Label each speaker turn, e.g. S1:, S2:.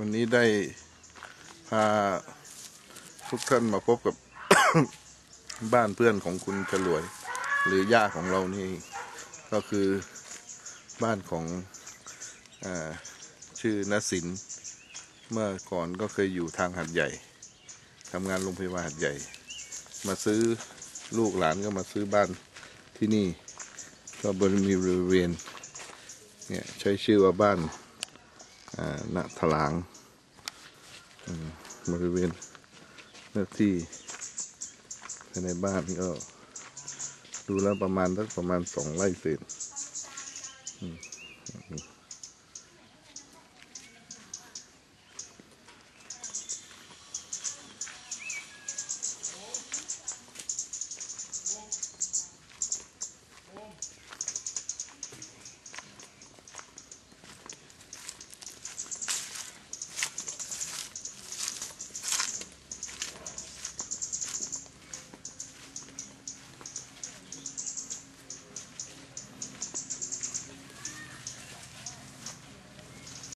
S1: วันนี้ได้พาทุกท่านมาพบกับ บ้านเพื่อนของคุณฉลวย หรือย่าของเรานี่ ก็คือบ้านของอชื่อนสิน เมื่อก่อนก็เคยอยู่ทางหัดใหญ่ทำงานโรงพยาบาลหัดใหญ่ มาซื้อลูกหลานก็มาซื้อบ้านที่นี่ ก็บริมีบริเวณเนี่ยใช้ชื่อว่าบ้าน ณถลางบริเวณเลือกที่ภายในบ้านก็ดูแล้วประมาณสักประมาณสองไร่เศษ